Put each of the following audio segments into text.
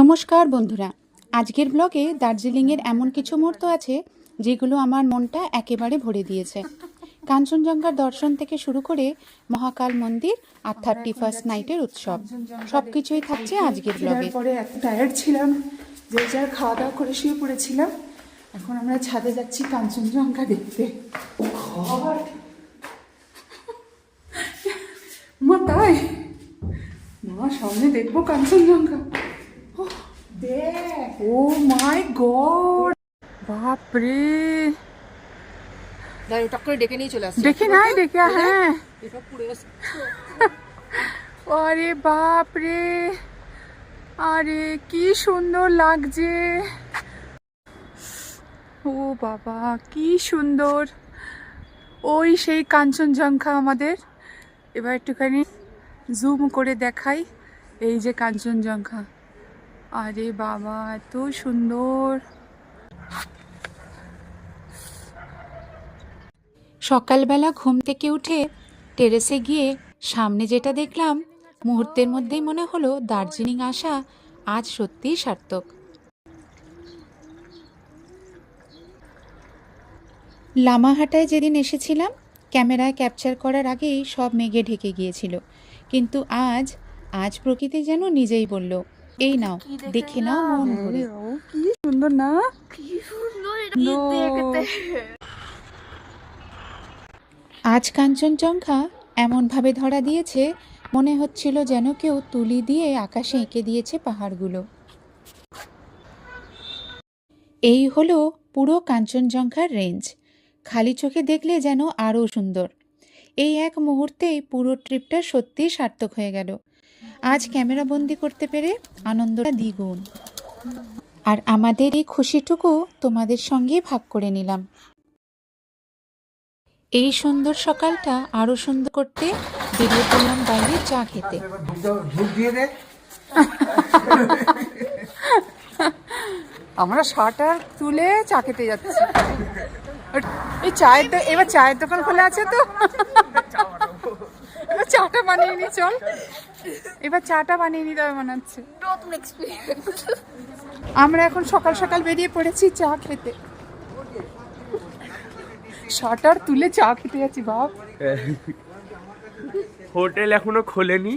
নমস্কার বন্ধুরা। আজকের ব্লগে দার্জিলিংয়ের এমন কিছু মুহূর্ত আছে যেগুলো আমার মনটা একেবারে ভরে দিয়েছে। কাঞ্চনজঙ্ঘার দর্শন থেকে শুরু করে মহাকাল মন্দির আর থার্টি ফার্স্ট নাইটের উৎসব সব কিছুই থাকছে আজকের ব্লগে পরে এত টায়ার্ড ছিলাম, যে যার খাওয়া দাওয়া করে শুয়ে পড়েছিলাম, এখন আমরা ছাদে যাচ্ছি কাঞ্চনজঙ্ঘা দেখতে। মা, তাই? মা, সামনে দেখব কাঞ্চনজঙ্ঘা। ও মাই গড বাপরে! দাঁড়িয়ে টক করে ডেকে নিয়ে চলে আসছে। দেখে নাই দেখে হ্যাঁ আরে বাপ রে আরে কি সুন্দর লাগছে। ও বাবা কি সুন্দর। ওই সেই কাঞ্চনজঙ্ঘা আমাদের। এবার একটুখানি জুম করে দেখাই এই যে কাঞ্চনজঙ্ঘা। আরে বাবা, এত সুন্দর। সকালবেলা ঘুম থেকে উঠে টেরেসে গিয়ে সামনে যেটা দেখলাম, মুহূর্তের মধ্যেই মনে হলো দার্জিলিং আসা আজ সত্যিই সার্থক। লামাহাটায় যেদিন এসেছিলাম, ক্যামেরায় ক্যাপচার করার আগেই সব মেঘে ঢেকে গিয়েছিল। কিন্তু আজ আজ প্রকৃতি যেন নিজেই বলল এই নাও দেখে নাও মন ভরে। ও কি সুন্দর না? No. আজ কাঞ্চনজঙ্ঘা এমনভাবে ধরা দিয়েছে মনে হচ্ছিল যেন কেউ তুলি দিয়ে আকাশে এঁকে দিয়েছে পাহাড়গুলো। এই হলো পুরো কাঞ্চনজঙ্ঘার রেঞ্জ। খালি চোখে দেখলে যেন আরও সুন্দর। এই এক মুহূর্তেই পুরো ট্রিপটা সত্যিই সার্থক হয়ে গেল। আজ ক্যামেরাবন্দি করতে পেরে আনন্দটা দ্বিগুণ। আর আমাদের এই খুশিটুকু তোমাদের সঙ্গে ভাগ করে নিলাম। এই সুন্দর সকালটা আরও সুন্দর করতে বেরিয়ে পড়লাম বাইরে চা খেতে। আমরা শাটার তুলে চা খেতে যাচ্ছি। এই চায়ের এবার চায়ের দোকান খোলা আছে তো? চাটা বানিয়ে নি চল। এবার চাটা বানিয়ে নিতে হবে মনে হচ্ছে নতুন এক্সপিরিয়েন্স আমরা এখন সকাল সকাল বেরিয়ে পড়েছি চা খেতে। শাটার তুলে চা খেতে যাচ্ছি বাপ। হোটেল এখনও খোলেনি।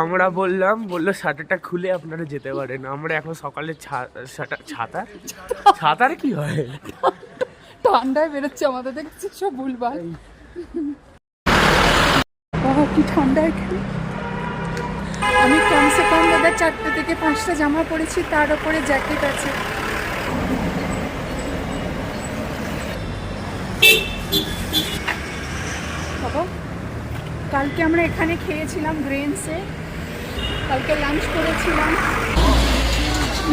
আমরা বললাম বলল শাটারটা খুলে আপনারা যেতে পারেন। আমরা এখন সকালে ছা- শাটার ছাতা? ছাতার কি হয়? ঠান্ডায় বেরোচ্ছে আমাদের দেখছি সব ভুলভাল। বাবা, কি ঠান্ডা এখানে। আমি কমসে কম দাদা চারটে থেকে পাঁচটা জামা পরেছি, তার উপরে জ্যাকেট আছে। বাবা, কালকে আমরা এখানে খেয়েছিলাম গ্রেনসে কালকে লাঞ্চ করেছিলাম।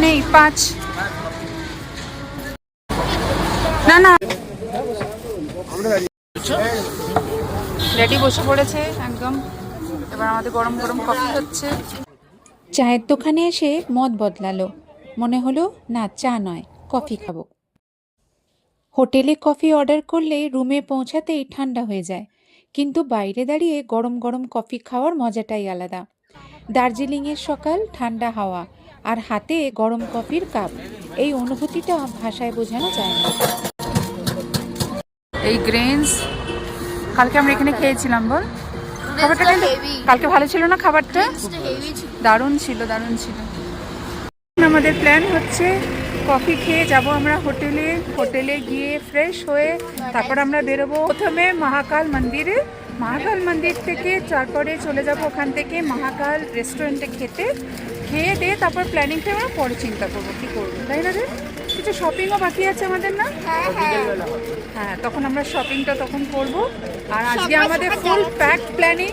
নেই, পাঁচ। না না। রেডি বসে পড়েছে একদম। এবার আমাদের গরম গরম কফি হচ্ছে। চায়ের দোকানে এসে মত বদলালো। মনে হলো না চা নয় কফি খাব। হোটেলে কফি অর্ডার করলে রুমে পৌঁছাতেই ঠান্ডা হয়ে যায়। কিন্তু বাইরে দাঁড়িয়ে গরম গরম কফি খাওয়ার মজাটাই আলাদা। দার্জিলিংয়ের সকাল ঠান্ডা হাওয়া আর হাতে গরম কফির কাপ। এই অনুভূতিটা ভাষায় বোঝানো যায় না। এই গ্রেনস কালকে আমরা এখানে খেয়েছিলাম বল? খাবারটা কিন্তু কালকে ভালো ছিল না খাবারটা? দারুণ ছিল দারুণ ছিল। আমাদের প্ল্যান হচ্ছে কফি খেয়ে যাব আমরা হোটেলে হোটেলে গিয়ে ফ্রেশ হয়ে তারপর আমরা বেরোবো। প্রথমে মহাকাল মন্দিরে। মহাকাল মন্দির থেকে তারপরে চলে যাব ওখান থেকে মহাকাল রেস্টুরেন্টে খেতে। খেয়ে দিয়ে তারপর প্ল্যানিংটা আমরা পরে চিন্তা করব কী করব তাই না রে? কিছু শপিংও বাকি আছে আমাদের না? হ্যাঁ হ্যাঁ। হ্যাঁ তখন আমরা শপিংটা তখন করব। আর আজকে আমাদের ফুল প্যাক প্ল্যানিং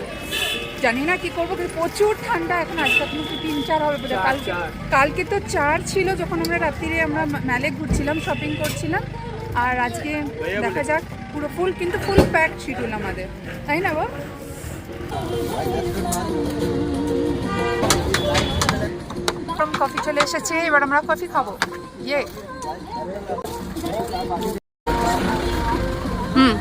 জানি না কি করব কিন্তু প্রচুর ঠান্ডা এখন আজকে এখন কি তিন চার হবে বোধহয়। কালকে কালকে তো চার ছিল যখন আমরা রাত্রিরে আমরা মেলে ঘুরছিলাম শপিং করছিলাম। আর আজকে দেখা যাক পুরো ফুল কিন্তু ফুল প্যাক শিডিউল আমাদের। তাই না বল কফি চলে এসেছে, এবার আমরা কফি খাব। ইয়ে হুম।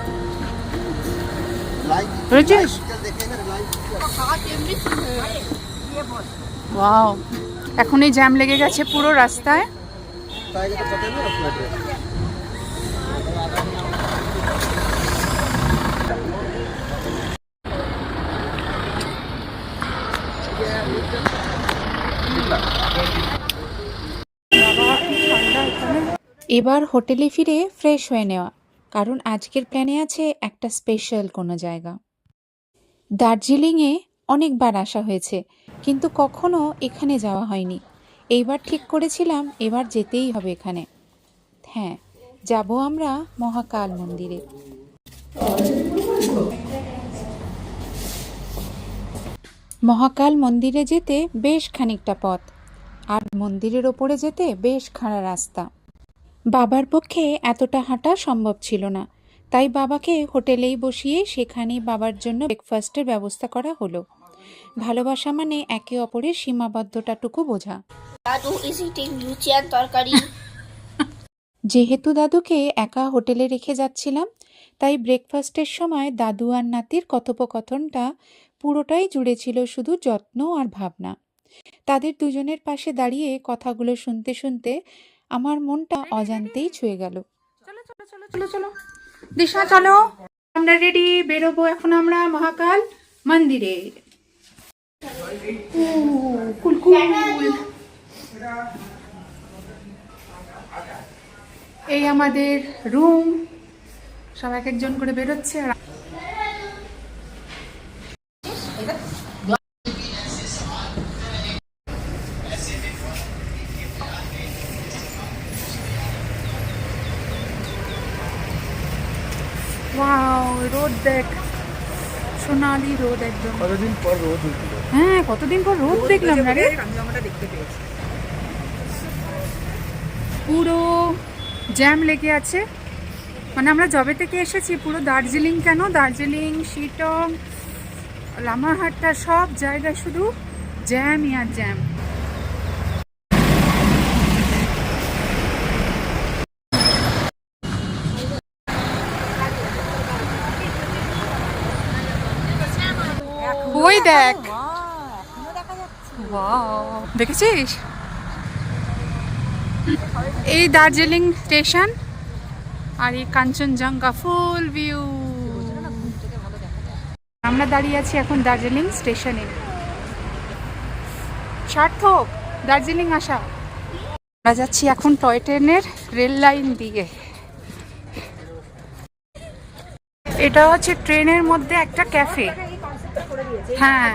এখন এই জ্যাম লেগে গেছে পুরো রাস্তায় বাবা, কি ঠান্ডা এখানে। এবার হোটেলে ফিরে ফ্রেশ হয়ে নেওয়া, কারণ আজকের প্ল্যানে আছে একটা স্পেশাল কোনো জায়গা। দার্জিলিংয়ে অনেকবার আসা হয়েছে, কিন্তু কখনো এখানে যাওয়া হয়নি। এইবার ঠিক করেছিলাম, এবার যেতেই হবে এখানে। হ্যাঁ যাব আমরা মহাকাল মন্দিরে। মহাকাল মন্দিরে যেতে বেশ খানিকটা পথ, আর মন্দিরের ওপরে যেতে বেশ খাড়া রাস্তা। বাবার পক্ষে এতটা হাঁটা সম্ভব ছিল না। তাই বাবাকে হোটেলেই বসিয়ে সেখানেই বাবার জন্য ব্রেকফাস্টের ব্যবস্থা করা হলো। ভালোবাসা মানে একে অপরের সীমাবদ্ধতাটুকু বোঝা। দাদু ইজ ইটিং লুচি তরকারি। যেহেতু দাদুকে একা হোটেলে রেখে যাচ্ছিলাম তাই ব্রেকফাস্টের সময় দাদু আর নাতির কথোপকথনটা পুরোটাই জুড়ে ছিল শুধু যত্ন আর ভাবনা। তাদের দুজনের পাশে দাঁড়িয়ে কথাগুলো শুনতে শুনতে আমার মনটা অজান্তেই ছুঁয়ে গেল। চলো চলো চলো চলো দিশা, চলো। আমরা রেডি বেরোবো এখন আমরা মহাকাল মন্দিরে। এই আমাদের রুম সবাই এক একজন করে বেরোচ্ছে। আর ওয়াও রোদ দেখ সোনালি রোদ একদম। কতদিন পর রোদ উঠল হ্যাঁ কতদিন পর রোদ দেখলাম না রে। পুরো জ্যাম লেগে আছে। মানে আমরা জবে থেকে এসেছি পুরো দার্জিলিং কেন? দার্জিলিং শিটং লামাহাট্টা সব জায়গায় শুধু জ্যাম ইয়ার জ্যাম দেখ। দেখেছিস? এই দার্জিলিং স্টেশন আর এই কাঞ্চনজঙ্ঘা ফুল ভিউ আমরা দাঁড়িয়ে আছি এখন দার্জিলিং স্টেশনে। সার্থক দার্জিলিং আসা। আমরা যাচ্ছি এখন টয় ট্রেনের রেল লাইন দিয়ে। এটা হচ্ছে ট্রেনের মধ্যে একটা ক্যাফে। হ্যাঁ।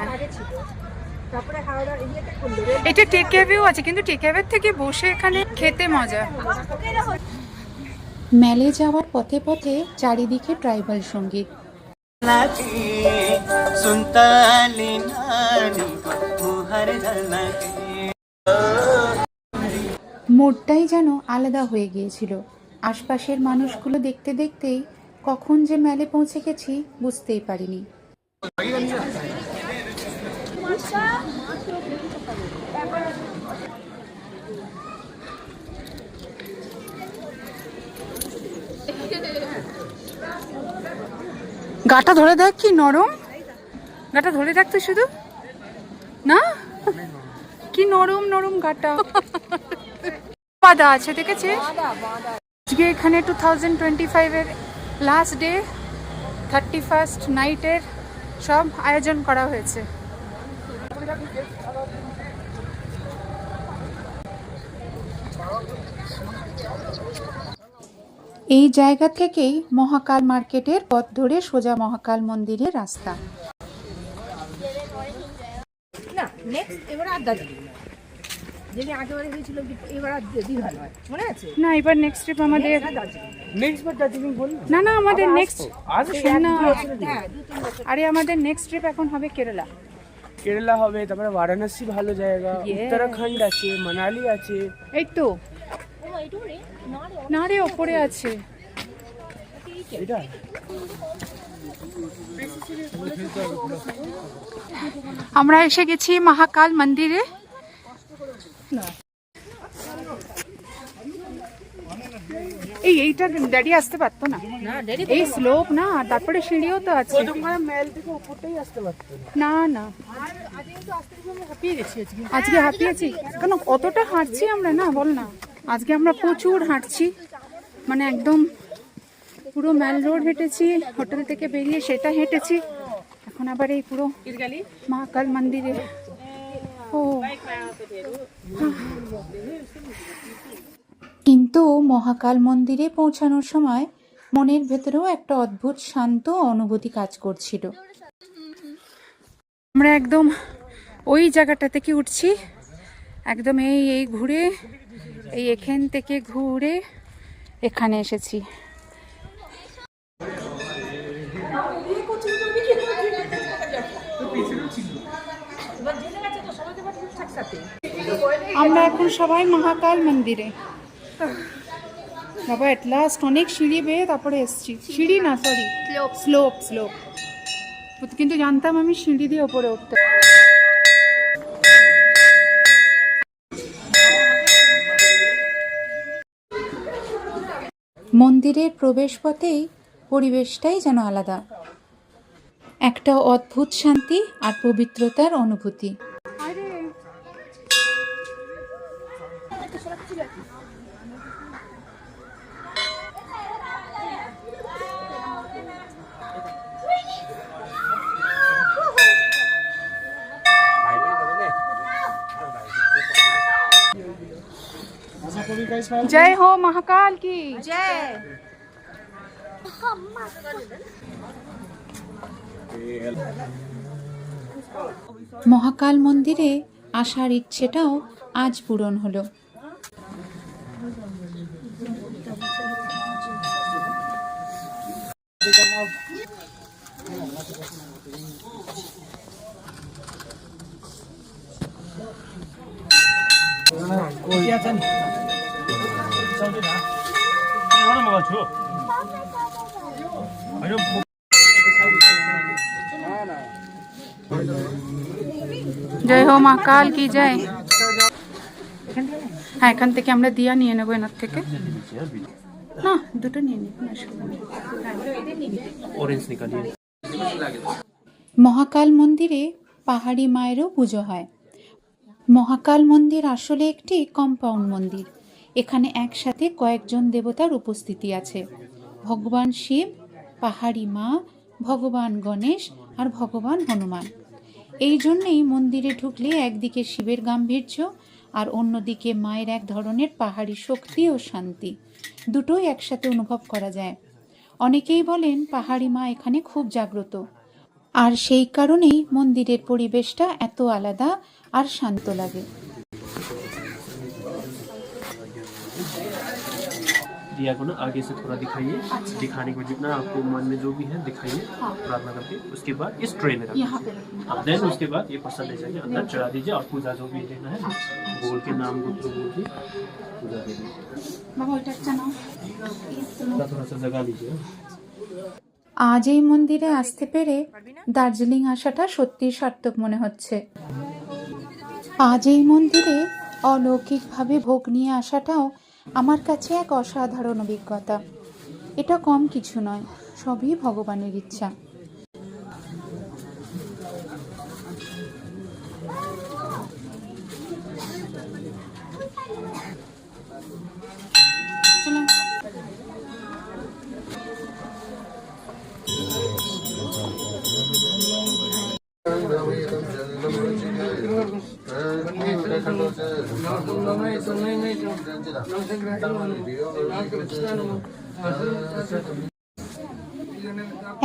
এটা টেক আছে কিন্তু টেক থেকে বসে এখানে খেতে মজা। মেলে যাওয়ার পথে পথে চারিদিকে ট্রাইবাল সংগীত মোটটাই যেন আলাদা হয়ে গিয়েছিল। আশপাশের মানুষগুলো দেখতে দেখতেই কখন যে মেলে পৌঁছে গেছি বুঝতেই পারিনি। গাটা ধরে দেখ কি নরম। গাটা ধরে দেখ তো শুধু। না? কি নরম নরম গাটা। বাদা আছে, দেখেছিস? আজকে এখানে টু থাউজেন্ড টোয়েন্টি ফাইভের লাস্ট ডে থার্টি ফার্স্ট নাইটের সব আয়োজন করা হয়েছে। এই জায়গা থেকেই মহাকাল মার্কেটের পথ ধরে সোজা মহাকাল মন্দিরের রাস্তা। না নেক্সট এবার না যেটা আগেবারে হয়েছিল এবার আর দীঘা মনে আছে? না এবার নেক্সট ট্রিপ আমাদের নেক্সট বার দার্জিলিং বললাম না না আমাদের নেক্সট আজ না হ্যাঁ আরে আমাদের নেক্সট ট্রিপ এখন হবে কেরালা। কেরালা হবে তারপরে বারাণসী ভালো জায়গা উত্তরাখণ্ড আছে মানালি আছে। এই তো। না রে? না রে ওপরে আছে। এটা? আমরা এসে গেছি মহাকাল মন্দিরে। এই, এইটা ড্যাডি আসতে পারতো না। এই স্লোপ না, তারপরে সিঁড়িও তো আছে। না না। আজকে হাঁপিয়েছি। কেন, অতটা হাঁটছি আমরা না, বল না। আজকে আমরা প্রচুর হাঁটছি। মানে একদম পুরো ম্যাল রোড হেঁটেছি, হোটেল থেকে বেরিয়ে সেটা হেঁটেছি। এখন আবার এই পুরো মহাকাল মন্দিরে কিন্তু মহাকাল মন্দিরে পৌঁছানোর সময় মনের ভেতরেও একটা অদ্ভুত শান্ত অনুভূতি কাজ করছিল। আমরা একদম ওই জায়গাটা থেকে উঠছি, একদম এই এই ঘুরে, এই এখান থেকে ঘুরে এখানে এসেছি। আমরা এখন সবাই মহাকাল মন্দিরে। বাবা এট লাস্ট অনেক সিঁড়ি বেয়ে তারপরে এসছি। সিঁড়ি না সরি স্লোপ স্লোপ। কিন্তু জানতাম আমি সিঁড়ি দিয়ে ওপরে উঠতে। মন্দিরের প্রবেশপথেই পরিবেশটাই যেন আলাদা। একটা অদ্ভুত শান্তি আর পবিত্রতার অনুভূতি। जय हो महाकाल की জয় মহাকাল মন্দিরে আসার ইচ্ছেটাও আজ পূরণ হলো জয় হো মহাকাল কি জয়? হ্যাঁ এখান থেকে আমরা দিয়া নিয়ে নেব এনার থেকে। না দুটো নিয়ে নিই মহাকাল মন্দিরে পাহাড়ি মায়েরও পুজো হয়। মহাকাল মন্দির আসলে একটি কম্পাউন্ড মন্দির। এখানে একসাথে কয়েকজন দেবতার উপস্থিতি আছে। ভগবান শিব, পাহাড়ি মা, ভগবান গণেশ আর ভগবান হনুমান। এই জন্যেই মন্দিরে ঢুকলে একদিকে শিবের গাম্ভীর্য আর অন্যদিকে মায়ের এক ধরনের পাহাড়ি শক্তি ও শান্তি। দুটোই একসাথে অনুভব করা যায়। অনেকেই বলেন পাহাড়ি মা এখানে খুব জাগ্রত। আর সেই কারণেই মন্দিরের পরিবেশটা এত আলাদা আর শান্ত লাগে दिया को ना आगे से थोड़ा दिखाइए दिखाने के बाद जितना आपको मन में जो भी है दिखाइए प्रार्थना करके उसके बाद इस ट्रे में यहाँ रखिए पे अब देन उसके बाद ये प्रसाद ले जाइए अंदर चढ़ा दीजिए और पूजा जो भी लेना है बोल के नाम गोत्र बोल के पूजा दे दीजिए বাবা ওইটা একটা নাও थोड़ा थोड़ा सा जगह लीजिए আজ এই মন্দিরে আসতে পেরে দার্জিলিং আসাটা সত্যি সার্থক মনে হচ্ছে। আজ এই মন্দিরে অলৌকিকভাবে ভোগ নিয়ে আসাটাও আমার কাছে এক অসাধারণ অভিজ্ঞতা। এটা কম কিছু নয়, সবই ভগবানের ইচ্ছা।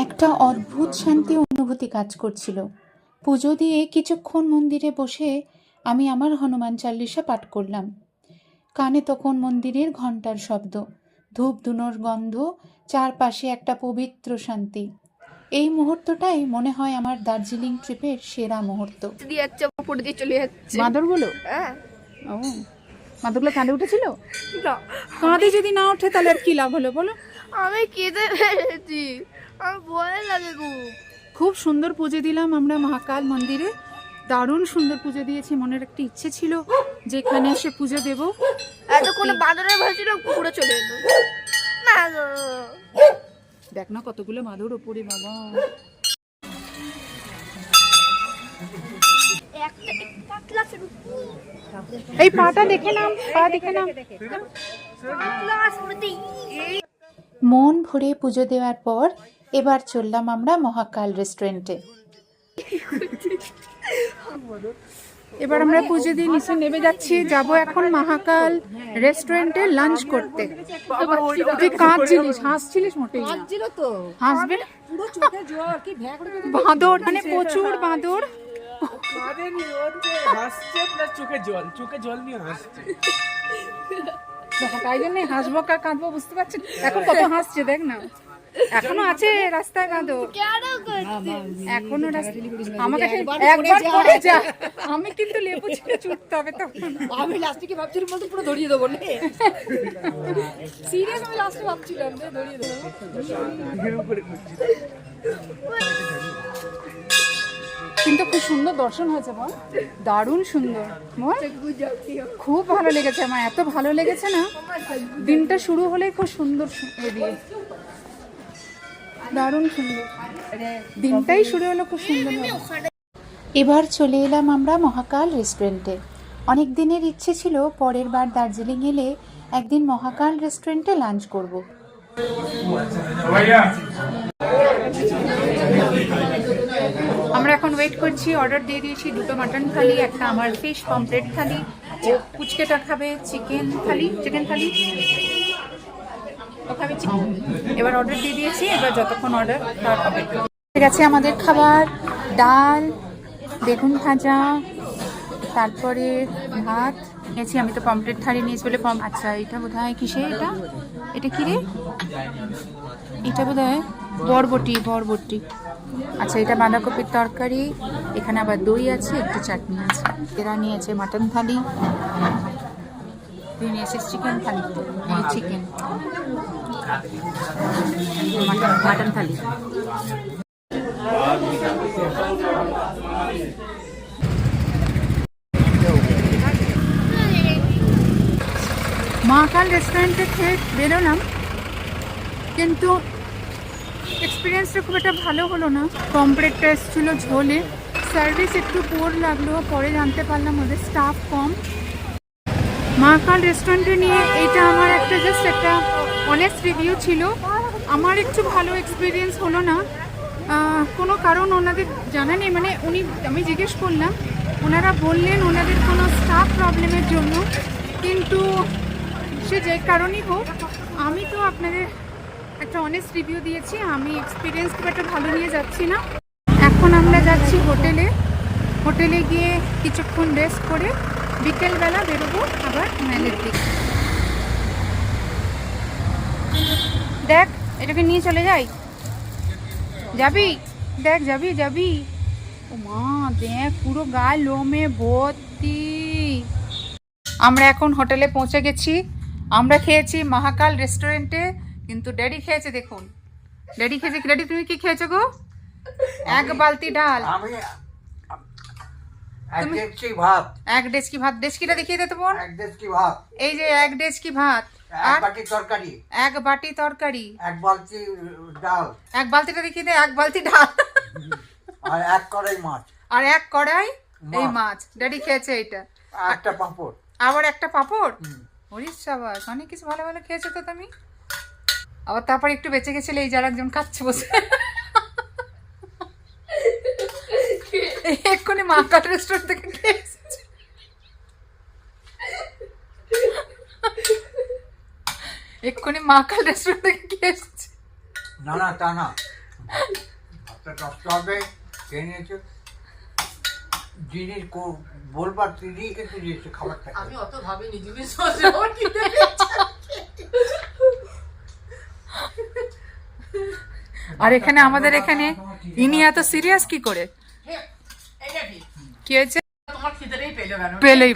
একটা অদ্ভুত শান্তি অনুভূতি কাজ করছিল। পুজো দিয়ে কিছুক্ষণ মন্দিরে বসে আমি আমার হনুমান চাল্লিশা পাঠ করলাম। কানে তখন মন্দিরের ঘণ্টার শব্দ, ধূপ ধুনোর গন্ধ, চারপাশে একটা পবিত্র শান্তি। এই মুহূর্তটাই মনে হয় আমার দার্জিলিং ট্রিপের সেরা মুহূর্ত। দিয়ে যাচ্ছে উপর দিয়ে চলে যাচ্ছে। মাদরগুলো হ্যাঁ। ও মাদরগুলো কাঁধে উঠেছিল? না। কাঁধে যদি না ওঠে তাহলে আর কি লাভ হলো বলো? আমি কেঁদে ফেলেছি। আমার ভয় লাগে খুব খুব সুন্দর পুজো দিলাম আমরা মহাকাল মন্দিরে। দারুণ সুন্দর পুজো দিয়েছি মনের একটা ইচ্ছে ছিল যে এখানে এসে পুজো দেব। এতক্ষণ বাদরের ভয় ছিল পুকুরে চলে এলো। দেখ না কতগুলো মাদুর ওপরে বাবা। এই পাটা দেখে নাম পা দেখে নাম। মন ভরে পুজো দেওয়ার পর এবার চললাম আমরা মহাকাল রেস্টুরেন্টে। এবার আমরা পুজো দিয়ে নিচে নেমে যাচ্ছি। যাব এখন মহাকাল রেস্টুরেন্টে লাঞ্চ করতে। তুই কাঁদছিলিস হাসছিলিস মোটেই না। ছিল তো। হাসবে কি বাঁদর মানে প্রচুর বাঁদর। কাঁদেনি ওর যে হাসছে প্লাস চোখে জল চোখে জল নিয়ে হাসছে। দেখো, তাই জন্যই হাসবো কার কাঁদবো বুঝতে পারছেন এখন কত হাসছে দেখ না। এখনও আছে রাস্তায় কাঁদো এখনও আমাকে একবার পড়ে যা। আমি কিন্তু লেবু ছিঁড়ে ছুটতে হবে তখন আমি লাস্টে কি ভাবছিলাম বলতে পুরো ধরিয়ে দেবো সিরিয়াস আমি লাস্টে ভাবছিলাম যে ধরিয়ে দেবো। কিন্তু খুব সুন্দর দর্শন হয়েছে বল দারুণ সুন্দর। খুব ভালো লেগেছে আমার এত ভালো লেগেছে না? দিনটা শুরু হলেই খুব সুন্দর সু- এ দিয়ে। দারুণ সুন্দর। দিনটাই শুরু হলো খুব সুন্দর এবার চলে এলাম আমরা মহাকাল রেস্টুরেন্টে। অনেক দিনের ইচ্ছে ছিল পরের বার দার্জিলিং এলে একদিন মহাকাল রেস্টুরেন্টে লাঞ্চ করব। আমরা এখন ওয়েট করছি অর্ডার দিয়ে দিয়েছি দুটো মাটন থালি একটা আমার ফিশ পমপ্লেট থালি ও পুচকেটা খাবে চিকেন থালি চিকেন থালি। এবার অর্ডার দিয়ে দিয়েছি, এবার যতক্ষণ অর্ডার তার ঠিক আছে আমাদের খাবার, ডাল, বেগুন ভাজা, তারপরে ভাত। নিয়েছি আমি তো পমপ্লেট থালি নিয়েছি বলে পম আচ্ছা এটা বোধ হয় কিসে এটা? এটা কি রে? এটা বোধ হয় বরবটি বরবটি। আচ্ছা এটা বাঁধাকপির তরকারি, এখানে আবার দই আছে, একটু চাটনি আছে। এরা নিয়েছে মাটন থালি। নিয়েছিস chicken thali. Chicken mutton mutton thali. Mahakal রেস্টুরেন্টে খেয়ে বেরোলাম কিন্তু এক্সপিরিয়েন্সটা খুব একটা ভালো হলো না। কমপ্লেটটা এসেছিল ঝোলে। সার্ভিস একটু পোর লাগল পরে জানতে পারলাম ওদের স্টাফ কম। মহাকাল রেস্টুরেন্টে নিয়ে এটা আমার একটা জাস্ট একটা অনেস্ট রিভিউ ছিল। আমার একটু ভালো এক্সপিরিয়েন্স হলো না। কোনো কারণ ওনাদের জানা নেই। মানে উনি, আমি জিজ্ঞেস করলাম, ওনারা বললেন ওনাদের কোনো স্টাফ প্রবলেমের জন্য। কিন্তু সে যে কারণেই হোক, আমি তো আপনাদের একটা অনেস্ট রিভিউ দিয়েছি। আমি এক্সপিরিয়েন্স খুব একটা ভালো নিয়ে যাচ্ছি না। এখন আমরা যাচ্ছি হোটেলে। হোটেলে গিয়ে কিছুক্ষণ রেস্ট করে বিকেলবেলা বেরোবো আবার মেলের দিকে। দেখ এটাকে নিয়ে চলে যাই। যাবি? দেখ যাবি যাবি। ও মা দেখ পুরো গায়ে লোমে ভর্তি। আমরা এখন হোটেলে পৌঁছে গেছি। আমরা খেয়েছি মহাকাল রেস্টুরেন্টে কিন্তু ড্যাডি খেয়েছে দেখুন। ড্যাডি খেয়েছে ড্যাডি তুমি কি খেয়েছো গো? এক বালতি ডাল। আমি এক ডেচকি ভাত? এক ডেচকি ভাত? ডেচকিটা দেখিয়ে দে বোন। এক ডেচকি ভাত? এই যে এক ডেচকি ভাত? এক বাটি তরকারি। এক বাটি তরকারি। এক বালতি ডাল। এক বালতিটা দেখিয়ে দে এক বালতি ডাল। আর এক কড়াই মাছ। আর এক কড়াই এই মাছ। ড্যাডি খেয়েছে এটা। একটা পাঁপড়। আবার একটা পাপড়? হরিশ সাবাস অনেক কিছু ভালো ভালো খেয়েছো তো তুমি। আবার তারপর একটু বেঁচে গেছিলে এই যারা একজন খাচ্ছে বসে। এক্ষুনি মা কাট রেস্টুরেন্ট থেকে। এক্ষুনি মা কাল রেস্টুরেন্ট থেকে খেয়ে এসেছে। না না তা না। ভাতটা নষ্ট হবে খেয়ে নিয়েছে। জিনিস বলবার তিনি কিন্তু দিয়েছে খাবারটা আমি অত ভাবিনি জিনিস আর এখানে আমাদের এখানে ইনি এত সিরিয়াস কি করে? কি পেলেই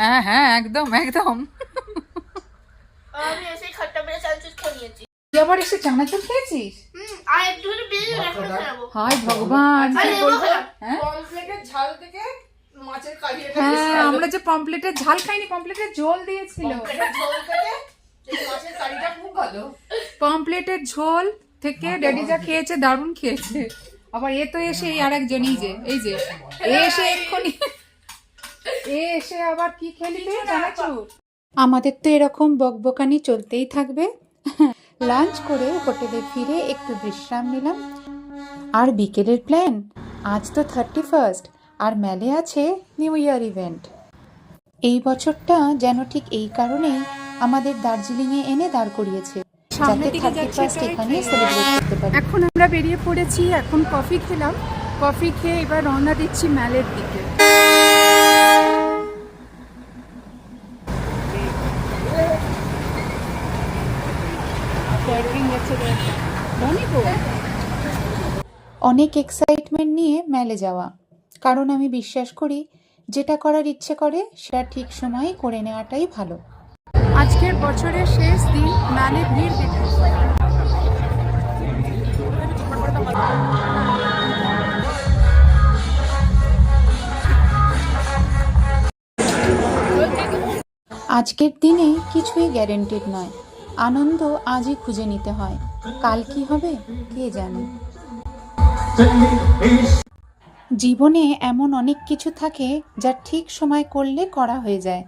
হ্যাঁ হ্যাঁ একদম একদম। তুই খেয়েছিস? হ্যাঁ, হ্যাঁ আমরা যে পমপ্লেটের ঝাল খাইনি পমপ্লেটের ঝোল দিয়েছিল। পম্পলেটের ঝোল থেকে ড্যাডি যা খেয়েছে দারুণ খেয়েছে। আবার এ তো এসে এই যে এই যে। এ এসে এক্ষুনি এ এসে আবার কি খেলি রে চানাচুর আমাদের তো এরকম বকবকানি চলতেই থাকবে। লাঞ্চ করে হোটেলে ফিরে একটু বিশ্রাম নিলাম। আর বিকেলের প্ল্যান? আজ তো থার্টি ফার্স্ট আর মেলে আছে নিউ ইয়ার ইভেন্ট। এই বছরটা যেন ঠিক এই কারণেই আমাদের দার্জিলিংয়ে এনে দাঁড় করিয়েছে। যাতে থার্টি ফার্স্ট এখানে সেলিব্রেট করতে পারি। এখন আমরা বেরিয়ে পড়েছি এখন কফি খেলাম। কফি খেয়ে এবার রওনা দিচ্ছি ম্যালের দিকে। অনেক এক্সাইটমেন্ট নিয়ে মেলে যাওয়া। কারণ আমি বিশ্বাস করি যেটা করার ইচ্ছে করে সেটা ঠিক সময়ে করে নেওয়াটাই ভালো। বছরের শেষ দিন ম্যালে ভিড় আজকের দিনে কিছুই গ্যারেন্টেড নয়। আনন্দ আজই খুঁজে নিতে হয়। কাল কি হবে, কে জানে? জীবনে এমন অনেক কিছু থাকে যা ঠিক সময় করলে করা হয়ে যায়।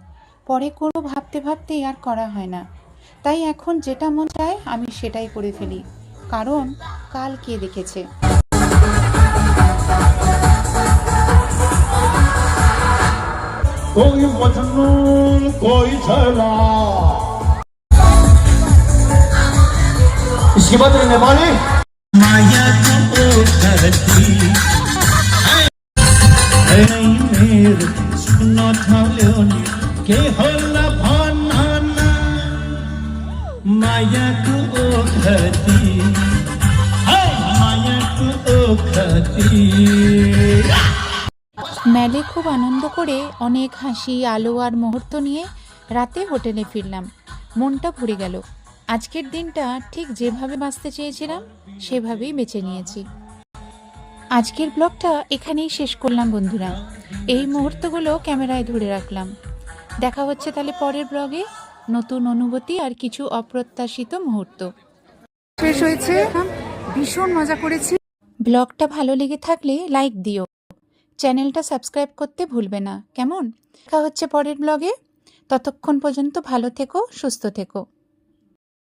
পরে করবো ভাবতে ভাবতে আর করা হয় না তাই এখন যেটা মন চায় আমি সেটাই করে ফেলি কারণ কাল কে দেখেছে कोई मजनू कोई छला इसकी बात रहने वाली माया को धरती मेरे सुनो थालियोनी के কে হল মায়াকু হ্যাঁ, মেলে খুব আনন্দ করে, অনেক হাসি, আলো আর মুহূর্ত নিয়ে রাতে হোটেলে ফিরলাম। মনটা ভরে গেল। আজকের দিনটা ঠিক যেভাবে বাঁচতে চেয়েছিলাম, সেভাবেই বেছে নিয়েছি। আজকের ব্লগটা এখানেই শেষ করলাম বন্ধুরা। এই মুহূর্তগুলো ক্যামেরায় ধরে রাখলাম। দেখা হচ্ছে তাহলে পরের ব্লগে। নতুন অনুভূতি আর কিছু অপ্রত্যাশিত মুহূর্ত। শেষ হয়েছে। ভীষণ মজা করেছি। ব্লগটা ভালো লেগে থাকলে লাইক দিও। চ্যানেলটা সাবস্ক্রাইব করতে ভুলবে না। কেমন? দেখা হচ্ছে পরের ব্লগে। ততক্ষণ পর্যন্ত ভালো থেকো সুস্থ থেকো।